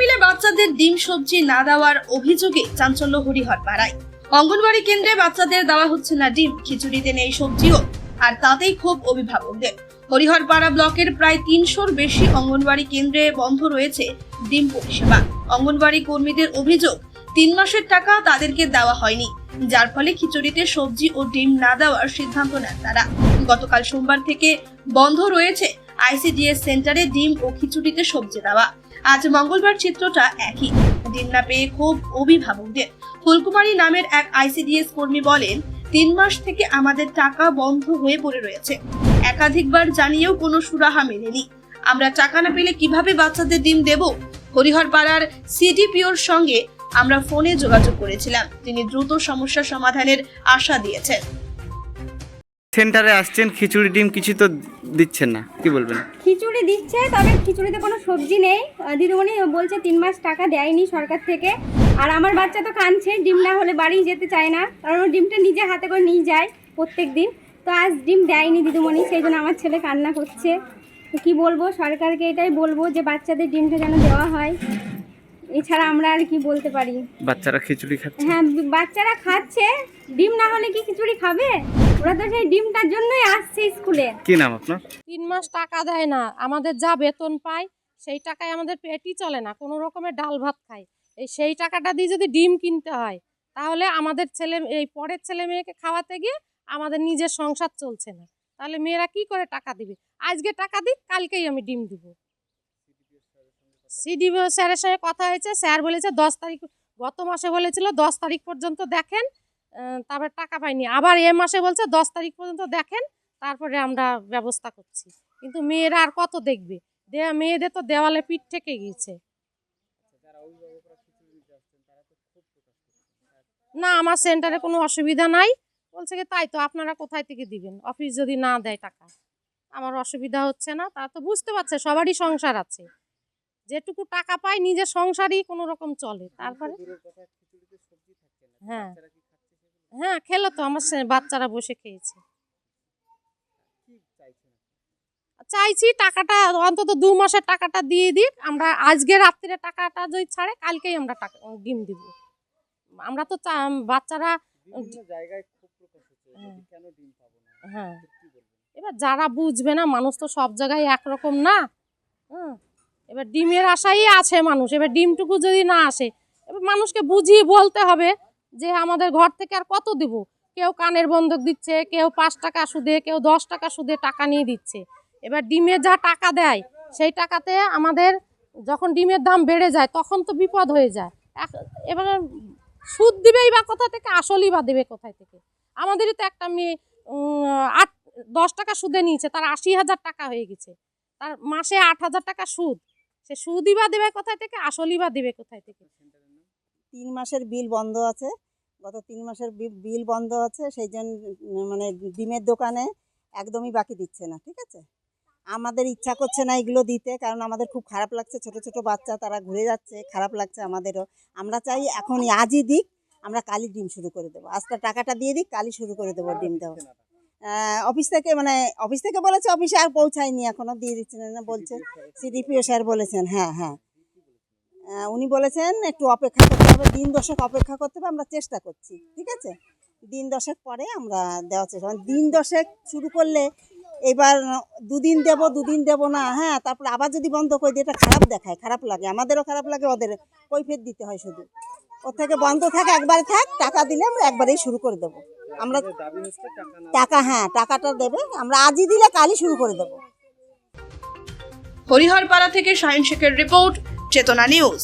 মিলে বাচ্চাদের ডিম, সবজি না দেওয়ার অভিযোগে চাঞ্চল্য হরিহর পাড়ায়। অঙ্গনবাড়ি কেন্দ্রে বাচ্চাদের দেওয়া হচ্ছে না ডিম, খিচুড়িতে নেই সবজিও, আর তাতেই খুব অভিভাবকদের। হরিহরপাড়া ব্লকের প্রায় তিনশোর বেশি অঙ্গনবাড়ি কেন্দ্রে বন্ধ রয়েছে ডিম পরিষেবা। অঙ্গনবাড়ি কর্মীদের অভিযোগ, তিন মাসের টাকা তাদেরকে দেওয়া হয়নি, যার ফলে খিচুড়িতে সবজি ও ডিম না দেওয়ার সিদ্ধান্ত নেন তারা। গতকাল সোমবার থেকে বন্ধ রয়েছে আইসিডিএস সেন্টারে ডিম ও খিচুড়িতে সবজি দেওয়া। আজ মঙ্গলবার চিত্রটা একই। ডিম না পেয়ে খুব অভিভাবকদের। ফুলকুমারী নামের এক আইসিডিএস কর্মী বলেন, তিন মাস থেকে আমাদের টাকা বন্ধ হয়ে পড়ে রয়েছে। একাধিকবার জানিয়েও কোনো সুরাহা মেলেনি। আমরা টাকা না পেলে কীভাবে বাচ্চাদের ডিম দেব? হরিহরপাড়ার সিডিপিওর সঙ্গে আমরা ফোনে যোগাযোগ করেছিলাম। তিনি দ্রুত সমস্যা সমাধানের আশা দিয়েছেন। সেন্টারে আসছেন, খিচুড়ি ডিম কিছু তো দিচ্ছেন না। কি বলবেন? খিচুড়ি দিচ্ছে, তবে খিচুড়িতে কোনো সবজি নেই। দিদিমণি বলছে তিন মাস টাকা দেয়নি সরকার থেকে। আর আমার বাচ্চা তো কাঁদছে, ডিম না হলে বাড়ি যেতে চায় না। কারণ ডিমটা নিজে হাতে করে নিয়ে যায় প্রত্যেক দিন। তো আজ ডিম দেয়নি দিদিমণি, সেই জন্য আমার ছেলে কান্না করছে। কী বলব, সরকারকে এটাই বলব যে বাচ্চাদের ডিমটা যেন দেওয়া হয়। এছাড়া আমরা আর কি বলতে পারি? বাচ্চারা খিচুড়ি খাচ্ছে? হ্যাঁ বাচ্চারা খাচ্ছে। ডিম না হলে কি খিচুড়ি খাবে? ওরা তো সেই ডিমটার জন্যই আসছে স্কুলে। কি নাম আপনার? তিন মাস টাকা দেয় না। আমাদের যা বেতন পাই সেই টাকায় আমাদের পেটই চলে না। কোনো রকমের ডাল ভাত খাই এই সেই টাকাটা দিয়ে যদি ডিম কিনতে হয় তাহলে আমাদের ছেলে এই পরের ছেলে মেয়েকে খাওয়াতে গিয়ে আমাদের নিজের সংসার চলছে না। তাহলে মেয়েরা কি করে টাকা দিবে? আজকে টাকা দিক কালকেই আমি ডিম দিব। সিডিও স্যারের সঙ্গে কথা হয়েছে। স্যার বলেছে, দশ তারিখ গত মাসে বলেছিল, দশ তারিখ পর্যন্ত দেখেন তারপর টাকা পাইনি। আবার এ মাসে বলছে, দশ তারিখ পর্যন্ত দেখেন, তারপরে আমরা ব্যবস্থা করছি। কিন্তু মেয়েরা আর কত দেখবে? দে- মেয়েদের তো দেওয়ালে পিঠ থেকে গিয়েছে। না, আমার সেন্টারে কোনো অসুবিধা নাই। বলছে কি, তাই তো, আপনারা কোথায় থেকে দিবেন? অফিস যদি না দেয় টাকা। আমার অসুবিধা হচ্ছে না। তারা তো বুঝতে পারছে, সবারই সংসার আছে। যেটুকু টাকা পায় নিজের সংসারই কোনো রকম চলে। তারপরে? হ্যাঁ। হ্যাঁ খেলো তো আমার বাচ্চারা বসে খেয়েছে। চাইছি টাকাটা অন্তত দু মাসের টাকাটা দিয়ে দিক। আমরা আজকে রাত্রিরে টাকাটা যদি ছাড়ে কালকেই আমরা টাকা ডিম দিব। আমরা তো বাচ্চারা হ্যাঁ। হ্যাঁ। এবার যারা বুঝবে না মানুষ তো সব জায়গায় একরকম না। হুম। এবার ডিমের আশাই আছে মানুষ, এবার ডিমটুকু যদি না আসে, এবার মানুষকে বুঝিয়ে বলতে হবে যে আমাদের ঘর থেকে আর কত দেব? কেউ কানের বন্ধক দিচ্ছে, কেউ পাঁচ টাকা সুদে, কেউ দশ টাকা সুদে টাকা নিয়ে দিচ্ছে। এবার ডিমে যা টাকা দেয়, সেই টাকাতে আমাদের যখন ডিমের দাম বেড়ে যায়, তখন তো বিপদ হয়ে যায়। এবারে সুদ দিবেই বা কোথা থেকে? আসলই বা দেবে কোথায় থেকে? আমাদেরই তো একটা মেয়ে আট, দশ টাকা সুদে নিয়েছে, তার আশি হাজার টাকা হয়ে গেছে। তার মাসে আট হাজার টাকা সুদ। সে সুদই বা দেবে কোথায় থেকে আসলই বা দেবে কোথায় থেকে? তিন মাসের বিল বন্ধ আছে গত তিন মাসের বিল বন্ধ আছে সেই জন্য মানে ডিমের দোকানে একদমই বাকি দিচ্ছে না ঠিক আছে? আমাদের ইচ্ছা করছে না এগুলো দিতে কারণ আমাদের খুব খারাপ লাগছে ছোট ছোট বাচ্চা তারা ঘুরে যাচ্ছে খারাপ লাগছে আমাদেরও। আমরা চাই এখন আজই দিক আমরা কালি ডিম শুরু করে দেবো। আজকে টাকাটা দিয়ে দিক কালই শুরু করে দেবো ডিম আহ, অফিস থেকে মানে অফিস থেকে বলেছে অফিসে আর পৌঁছায়নি, এখনও দিয়ে দিচ্ছেন না, বলছে সিডিপিও স্যার বলেছেন হ্যাঁ হ্যাঁ। উনি বলেছেন একটু অপেক্ষা করতে হবে, দিন দশেক অপেক্ষা করতে হবে, আমরা চেষ্টা করছি, ঠিক আছে? দিন দশেক পরে আমরা দেওয়ার চেষ্টা দিন দশেক শুরু করলে এবার দুদিন দেব দুদিন দেব না হ্যাঁ তারপরে আবার যদি বন্ধ করে দিই, এটা খারাপ দেখায়, খারাপ লাগে, আমাদেরও খারাপ লাগে, ওদের কৈফের দিতে হয় শুধু। ওর থেকে বন্ধ থাক, একবারে থাক, টাকা দিলে আমরা একবারেই শুরু করে দেব। আমরা টাকা হ্যাঁ টাকাটা দেবে। আমরা আজই দিলে কালই শুরু করে দেবো। হরিহরপাড়া থেকে সায়েন্স শেখের রিপোর্ট চেতনা নিউজ।